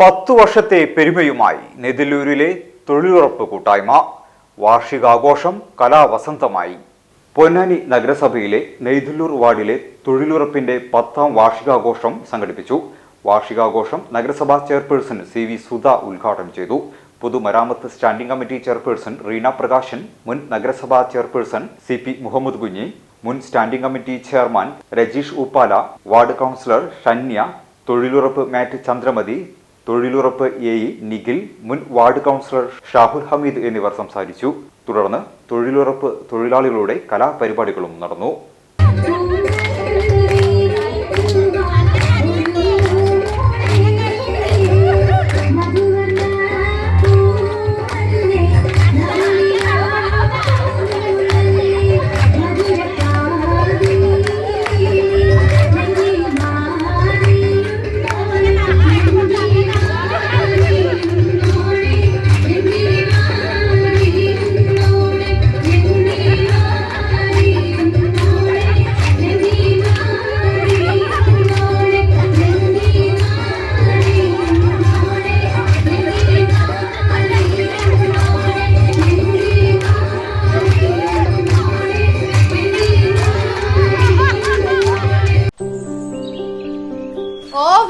പത്തു വർഷത്തെ പെരുമയുമായി നെതിലൂരിലെ തൊഴിലുറപ്പ് കൂട്ടായ്മ വാർഷികാഘോഷം കലാവസന്തമായി. പൊന്നാനി നഗരസഭയിലെ നെയ്തല്ലൂർ വാർഡിലെ തൊഴിലുറപ്പിന്റെ പത്താം വാർഷികാഘോഷം സംഘടിപ്പിച്ചു. വാർഷികാഘോഷം നഗരസഭാ ചെയർപേഴ്സൺ സി വി സുധ ഉദ്ഘാടനം ചെയ്തു. പൊതുമരാമത്ത് standing committee chairperson Reena Prakashan മുൻ നഗരസഭാ chairperson C P Muhammad Kunhi മുൻ standing committee chairman Rajeesh Uppala ward councillor Shanya തൊഴിലുറപ്പ് മാറ്റ് ചന്ദ്രമതി തൊഴിലുറപ്പ് എ ഇ നിഖിൽ മുൻ വാർഡ് കൗൺസിലർ ഷാഹുൽ ഹമീദ് എന്നിവർ സംസാരിച്ചു. തുടർന്ന് തൊഴിലുറപ്പ് തൊഴിലാളികളുടെ കലാപരിപാടികളും നടന്നു.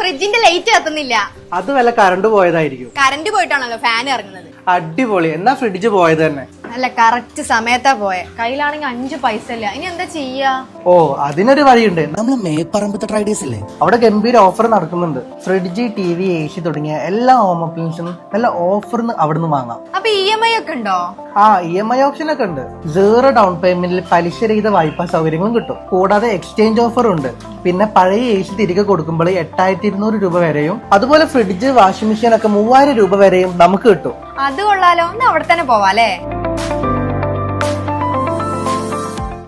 ഫ്രിഡ്ജിന്റെ ലൈറ്റ് കത്തുന്നില്ല. അത് വല്ല കറണ്ട് പോയതായിരിക്കും. കറണ്ട് പോയിട്ടാണല്ലോ ഫാൻ ഇറങ്ങുന്നത്. അടിപൊളി. എന്നാ ഫ്രിഡ്ജ് പോയത് തന്നെ? അല്ല കറക്റ്റ് സമയത്താ പോയെ. കയ്യിലാണെങ്കിൽ അഞ്ചു പൈസ ഇല്ല? ഇനി എന്താ ചെയ്യാ? ഓ അതിനൊരു വഴിയുണ്ട്. നമ്മൾ മേപ്പറമ്പത്തെ ട്രൈഡേഴ്സ് അല്ലേ അവിടെ ഗംഭീര ഓഫർ നടക്കുന്നുണ്ട്. Fridge T V A C തുടങ്ങിയ എല്ലാ ഹോം അപ്ലയൻസും നല്ല ഓഫറിന് നിന്ന് വാങ്ങാം. അപ്പൊ ഇ എം ഐ ഒക്കെ ഉണ്ടോ? ആ ഇ എം ഐ ഓപ്ഷൻ ഒക്കെ ഉണ്ട്. സീറോ ഡൗൺ പേയ്മെന്റിൽ പലിശ രഹിത വായ്പാ സൗകര്യങ്ങളും കിട്ടും. കൂടാതെ എക്സ്ചേഞ്ച് ഓഫർ ഉണ്ട്. പിന്നെ പഴയ എ സി തിരികെ കൊടുക്കുമ്പോൾ എട്ടായിരത്തി ഇരുന്നൂറ് രൂപ വരെയും അതുപോലെ ഫ്രിഡ്ജ് വാഷിംഗ് മെഷീൻ ഒക്കെ മൂവായിരം രൂപ വരെയും നമുക്ക് കിട്ടും. അത് കൊള്ളാലോ. ഒന്ന് അവിടെ തന്നെ പോവാ അല്ലേ?